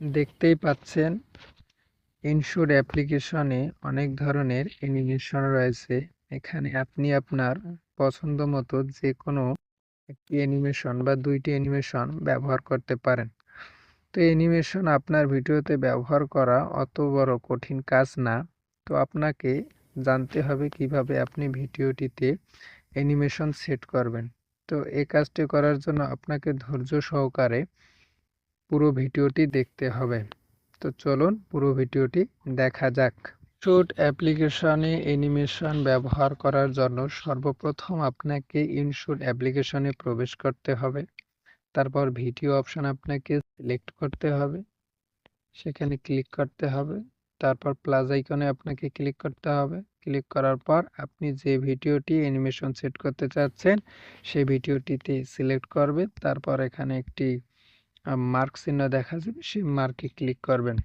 দেখতেই পাচ্ছেন ইনশুর অ্যাপ্লিকেশনে অনেক ধরনের অ্যানিমেশন রয়েছে। এখানে আপনি আপনার পছন্দ মতো যে কোনো একটি অ্যানিমেশন বা দুইটি অ্যানিমেশন ব্যবহার করতে পারেন। তো অ্যানিমেশন আপনার ভিডিওতে ব্যবহার করা অত বড় কঠিন কাজ না। তো আপনাকে জানতে হবে কীভাবে আপনি ভিডিওটিতে অ্যানিমেশন সেট করবেন। তো এই কাজটি করার জন্য আপনাকে ধৈর্য সহকারে পুরো ভিডিওটি দেখতে হবে। তো চলুন পুরো ভিডিওটি দেখা যাক। শুট অ্যাপ্লিকেশনে অ্যানিমেশন ব্যবহার করার জন্য সর্বপ্রথম আপনাকে ইনশুট অ্যাপ্লিকেশনে প্রবেশ করতে হবে। তারপর ভিডিও অপশন আপনাকে সিলেক্ট করতে হবে। সেখানে ক্লিক করতে হবে। তারপর প্লাস আইকনে আপনাকে ক্লিক করতে হবে। ক্লিক করার পর আপনি যে ভিডিওটি অ্যানিমেশন সেট করতে চাচ্ছেন, সেই ভিডিওটিতে সিলেক্ট করবেন। তারপর এখানে একটি মার্ক চিহ্ন দেখা যাবে, সেই মার্কে ক্লিক করবেন।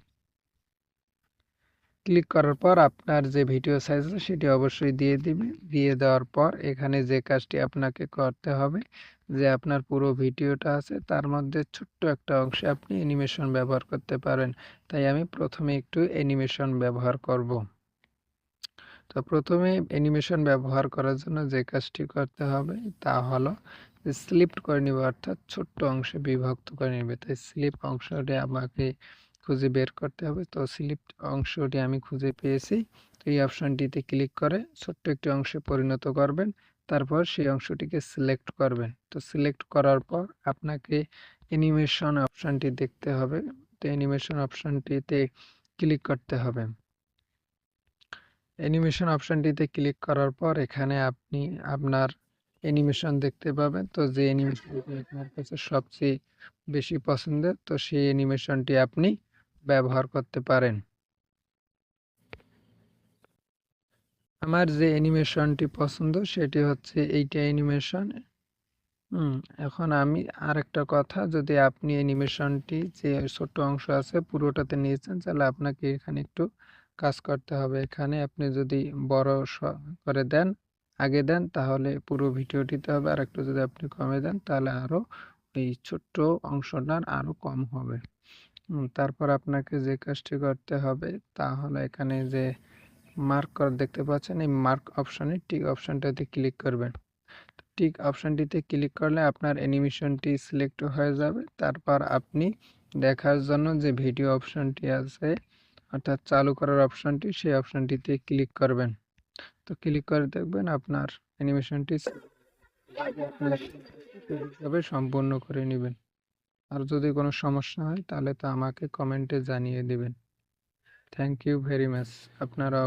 ক্লিক করার পর আপনার যে ভিডিও সাইজ সেটি অবশ্যই দিয়ে দিবেন। দিয়ে দেওয়ার পর এখানে যে কাজটি আপনাকে করতে হবে, যে আপনার পুরো ভিডিওটা আছে, তার মধ্যে ছোট্ট একটা অংশে আপনি অ্যানিমেশন ব্যবহার করতে পারেন। তাই আমি প্রথমে একটু অ্যানিমেশন ব্যবহার করব। তো প্রথমে অ্যানিমেশন ব্যবহার করার জন্য যে কাজটি করতে হবে, তা হলো স্লিপ করে নেবে, অর্থাৎ ছোট্ট অংশে বিভক্ত করে নেবে। তাই স্লিপ অংশটি আমাকে খুঁজে বের করতে হবে। তো স্লিপ অংশটি আমি খুঁজে পেয়েছি। তো এই অপশানটিতে ক্লিক করে ছোট্ট একটি অংশে পরিণত করবেন। তারপর সেই অংশটিকে সিলেক্ট করবেন। তো সিলেক্ট করার পর আপনাকে অ্যানিমেশন অপশানটি দেখতে হবে। তো অ্যানিমেশন অপশানটিতে ক্লিক করতে হবে। অ্যানিমেশন অপশানটিতে ক্লিক করার পর এখানে আপনি আপনার অ্যানিমেশন দেখতে পাবেন। তো যে অ্যানিমেশনটি আপনার কাছে সবচেয়ে বেশি পছন্দের, তো সেই অ্যানিমেশনটি আপনি ব্যবহার করতে পারেন। আমার যে অ্যানিমেশনটি পছন্দ, সেটি হচ্ছে এইটা অ্যানিমেশন এখন আমি আর একটা কথা, যদি আপনি অ্যানিমেশনটি যে ছোট্ট অংশ আছে, পুরোটাতে নিয়েছেন, তাহলে আপনাকে এখানে একটু কাজ করতে হবে। এখানে আপনি যদি বড় করে দেন আগে দেন, তাহলে পুরো ভিডিওটিতে হবে। আর একটু যদি আপনি কমে দেন, তাহলে আরও এই ছোট্ট অংশটার আরও কম হবে। তারপর আপনাকে যে কাজটি করতে হবে, তা হলো এখানে যে মার্ক করা দেখতে পাচ্ছেন, এই মার্ক অপশানে টিক অপশানটাতে ক্লিক করবেন। টিক অপশানটিতে ক্লিক করলে আপনার অ্যানিমেশনটি সিলেক্ট হয়ে যাবে। তারপর আপনি দেখার জন্য যে ভিডিও অপশানটি আছে, অর্থাৎ চালু করার অপশানটি সেই অপশানটিতে ক্লিক করবেন। তো ক্লিক করে দেখবেন আপনার অ্যানিমেশনটি হিসাবে সম্পূর্ণ করে নেবেন। আর যদি কোনো সমস্যা হয় তাহলে তো আমাকে কমেন্টে জানিয়ে দেবেন। থ্যাংক ইউ ভেরি মাচ আপনারা